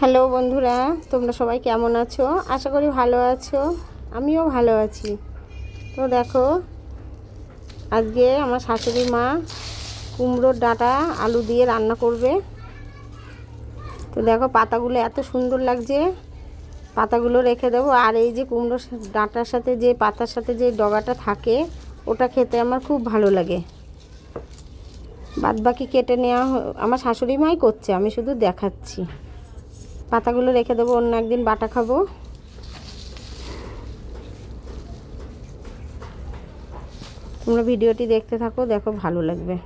Hello বন্ধুরা, তোমরা সবাই কেমন আছো? আশা করি ভালো আছো। আমিও ভালো আছি। তো দেখো, আজকে আমার শাশুড়ি মা কুমড়োর ডাঁটা, আলু দিয়ে রান্না করবে। তো দেখো, পাতাগুলো এত সুন্দর লাগছে। পাতাগুলো রেখে দেবো। আর এই যে কুমড়োর ডাঁটার সাথে যে পাতার সাথে যে ডগাটা থাকে, ওটা খেতে আমার খুব ভালো লাগে। বাদ বাকি কেটে নেওয়া আমার শাশুড়ি মাই করছে, আমি শুধু দেখাচ্ছি। পাতাগুলো রেখে দেবো, অন্য একদিন বাটা খাব। তোমরা ভিডিওটি দেখতে থাকো, দেখো ভালো লাগবে।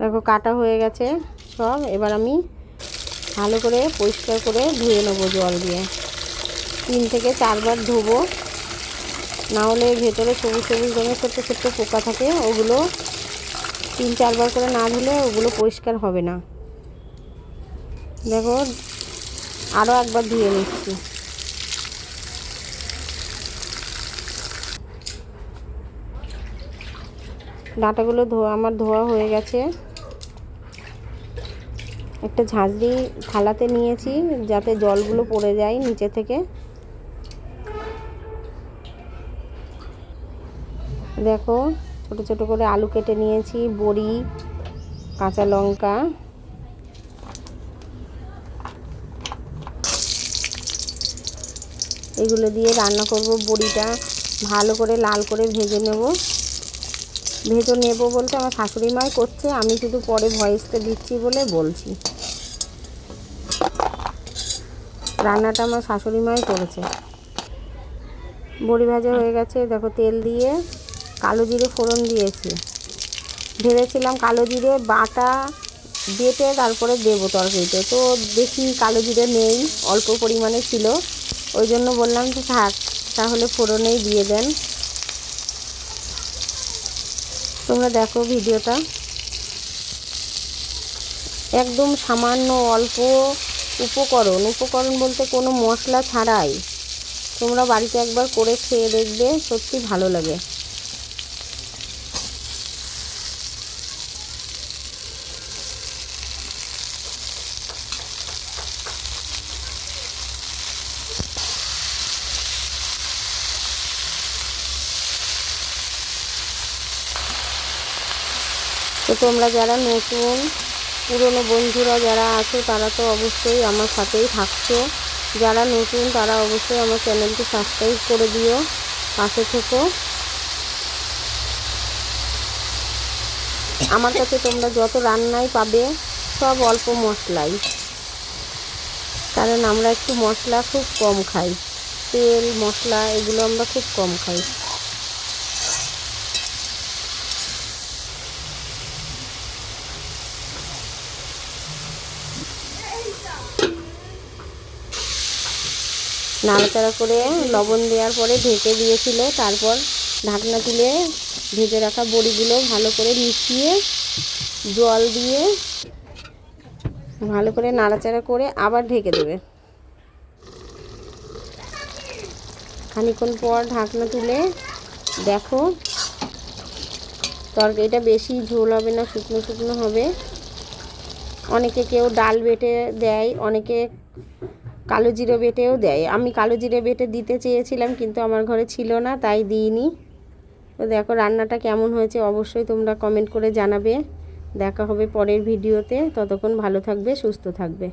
দেখো, কাটা হয়ে গেছে সব। এবার আমি ভালো করে পরিষ্কার করে ধুয়ে নেব জল দিয়ে। তিন থেকে চারবার ধোবো। না হলে ভেতরে সবুজ সবুজ রঙের ছোট্ট ছোট্ট পোকা থাকে, ওগুলো তিন চারবার করে না ধুলে ওগুলো পরিষ্কার হবে না। দেখো আরও একবার ধুয়ে নিচ্ছি। ডাঁটাগুলো ধোয়া, আমার ধোয়া হয়ে গেছে। একটা ঝাঁঝরি থালাতে নিয়েছি যাতে জলগুলো পড়ে যায় নিচে থেকে। দেখো, ছোট ছোট করে আলু কেটে নিয়েছি, বড়ি, কাঁচা লঙ্কা। এগুলো দিয়ে রান্না করব বড়িটা। ভালো করে লাল করে ভেজে নেব। ভেজে নেব বলতে আমার শাশুড়ি মাই করছে, আমি শুধু পরে ভয়েসটা দিচ্ছি বলে বলছি। রান্নাটা আমার শাশুড়ি মাই করেছে। বড়ি ভাজা হয়ে গেছে, দেখো তেল দিয়ে কালো জিরে ফোড়ন দিয়েছি। ভেবেছিলাম কালো জিরে, বাটা বেটে তারপরে দেবো তরকারিতে। তো দেখি কালো জিরে নেই, অল্প পরিমাণে ছিল। ওই জন্য বললাম যে থাক, তাহলে ফোড়নেই দিয়ে দেন। তোমরা দেখো ভিডিওটা। একদম সামান্য অল্প উপকরণ। উপকরণ বলতে কোনো মশলা ছাড়াই। তোমরা বাড়িতে একবার করে খেয়ে দেখবে, সত্যি ভালো লাগে। তো তোমরা যারা নতুন, পুরনো বন্ধুরা যারা আছো, তারা তো অবশ্যই আমার সাথেই থাকছো। যারা নতুন, তারা অবশ্যই আমার চ্যানেলটি সাবস্ক্রাইব করে দিও। পাশে থেকো। আমার কাছে তোমরা যত রান্নাই পাবে, সব অল্প মশলাই। কারণ আমরা একটু মশলা খুব কম খাই। তেল, মশলা, এগুলো আমরা খুব কম খাই। নাড়াচাড়া করে লবণ দেওয়ার পরে ঢেকে দিয়েছিল। তারপর ঢাকনা তুলে ভেজে রাখা বড়িগুলো ভালো করে মিশিয়ে জল দিয়ে ভালো করে নাড়াচাড়া করে আবার ঢেকে দেবে। খানিক্ষণ পর ঢাকনা তুলে দেখো, তরকারিটা বেশি ঝোল হবে না, শুকনো শুকনো হবে। অনেকে কেউ ডাল বেটে দেয়, অনেকে কালো জিরে বেটেও দেয়। আমি কালো জিরে বেটে দিতে চেয়েছিলাম, কিন্তু আমার ঘরে ছিল না, তাই দিইনি। তো দেখো রান্নাটা কেমন হয়েছে, অবশ্যই তোমরা কমেন্ট করে জানাবে। দেখা হবে পরের ভিডিওতে। ততক্ষণ ভালো থাকবে, সুস্থ থাকবে।